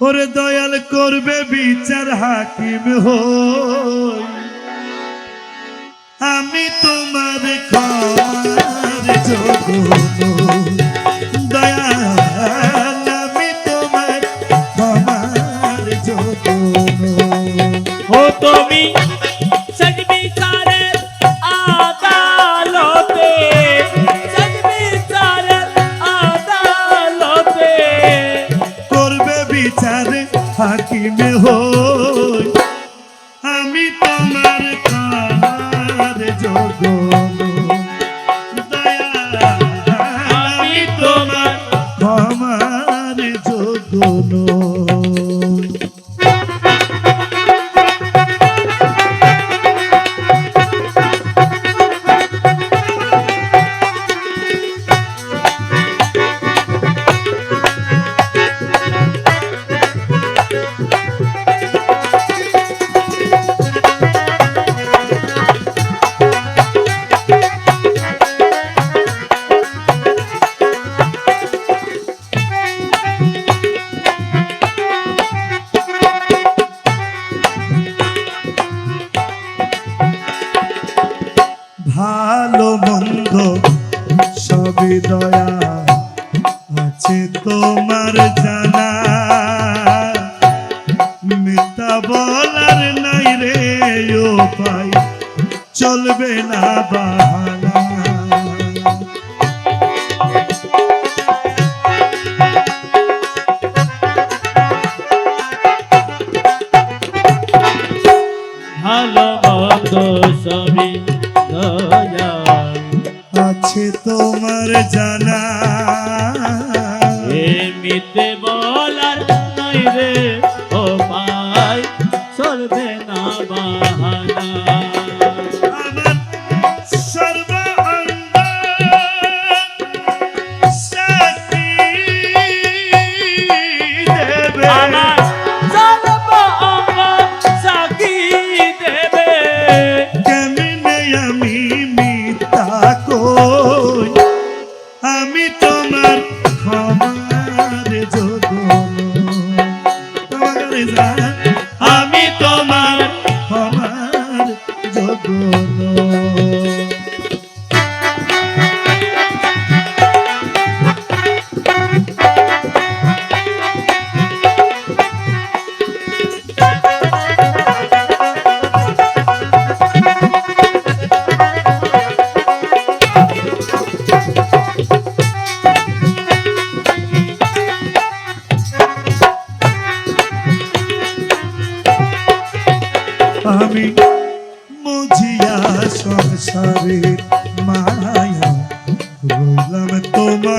ওরে দয়াল করবে বিচার হাকিম হই। আমি তোমার খার যোগ দয়াল হাকিমে হই। আমি তোমার কাহার জগন দয়া আমি তোমার জগন ভালো আছে তোমার জানা। মিথ্যা বলার নাই রে উপায় চলবে না বাহানা। ভালো মন্দ সবই আছে তোমার জানা। তোমার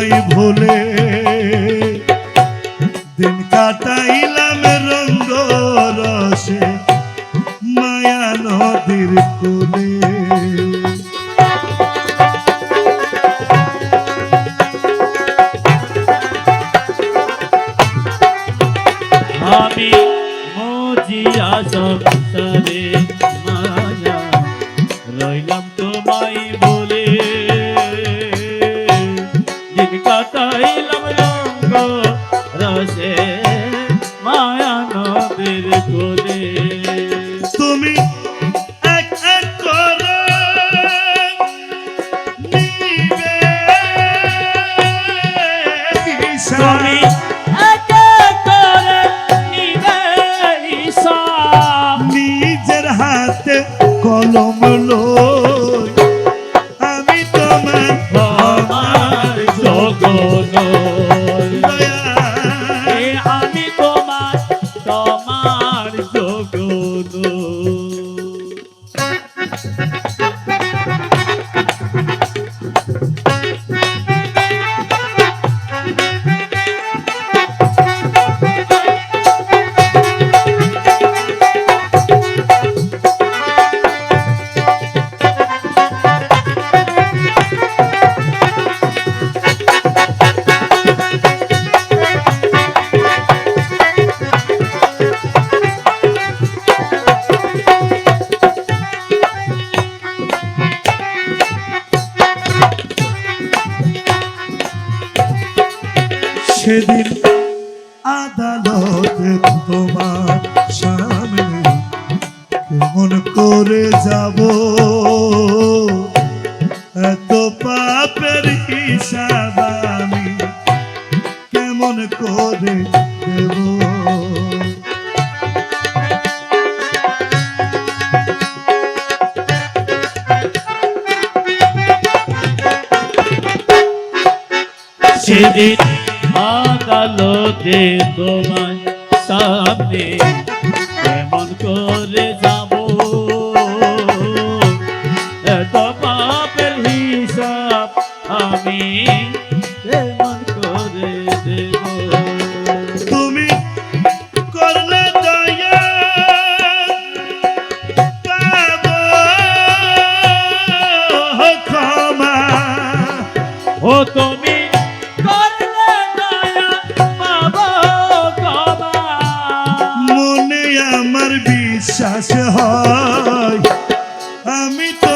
তোমায় ভুলে কাটাইলাম রঙ্গ রসে মায়া তুমি সেদিন আদালতে তোমার সামনে কেমন করে যাব? যে তোমার সামনে বিশ্বাস হয়। আমি তো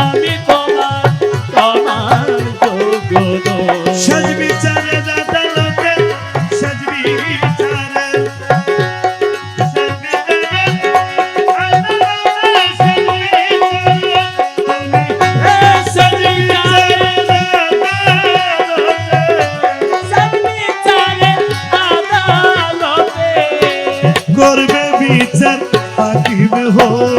আমি তো हो